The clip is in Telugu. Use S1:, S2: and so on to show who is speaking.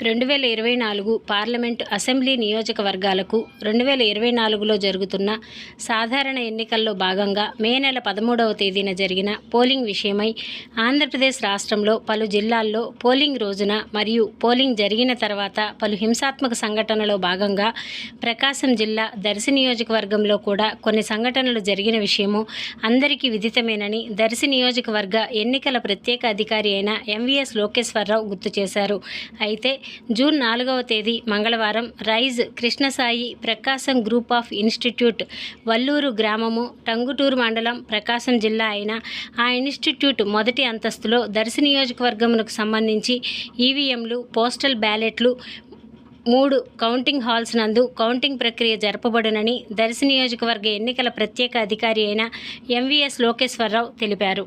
S1: రెండు వేల ఇరవై నాలుగు పార్లమెంటు అసెంబ్లీ నియోజకవర్గాలకు రెండు వేల ఇరవై నాలుగులో జరుగుతున్న సాధారణ ఎన్నికల్లో భాగంగా మే నెల పదమూడవ తేదీన జరిగిన పోలింగ్ విషయమై ఆంధ్రప్రదేశ్ రాష్ట్రంలో పలు జిల్లాల్లో పోలింగ్ రోజున మరియు పోలింగ్ జరిగిన తర్వాత పలు హింసాత్మక సంఘటనలో భాగంగా ప్రకాశం జిల్లా దర్శి నియోజకవర్గంలో కూడా కొన్ని సంఘటనలు జరిగిన విషయము అందరికీ విదితమేనని దర్శి నియోజకవర్గ ఎన్నికల ప్రత్యేక అధికారి అయిన ఎంవీఎస్ లోకేశ్వరరావు గుర్తు చేశారు. అయితే జూన్ నాలుగవ తేదీ మంగళవారం Rise Krishnasai Prakasam group of institute Valluru గ్రామము టంగుటూరు మండలం ప్రకాశం జిల్లా అయిన ఆ ఇన్స్టిట్యూట్ మొదటి అంతస్తులో దర్శి నియోజకవర్గమునకు సంబంధించి ఈవీఎంలు పోస్టల్ బ్యాలెట్లు మూడు కౌంటింగ్ హాల్స్ నందు కౌంటింగ్ ప్రక్రియ జరపబడునని దర్శి నియోజకవర్గ ఎన్నికల ప్రత్యేక అధికారి అయిన ఎంవీఎస్ లోకేశ్వరరావు తెలిపారు.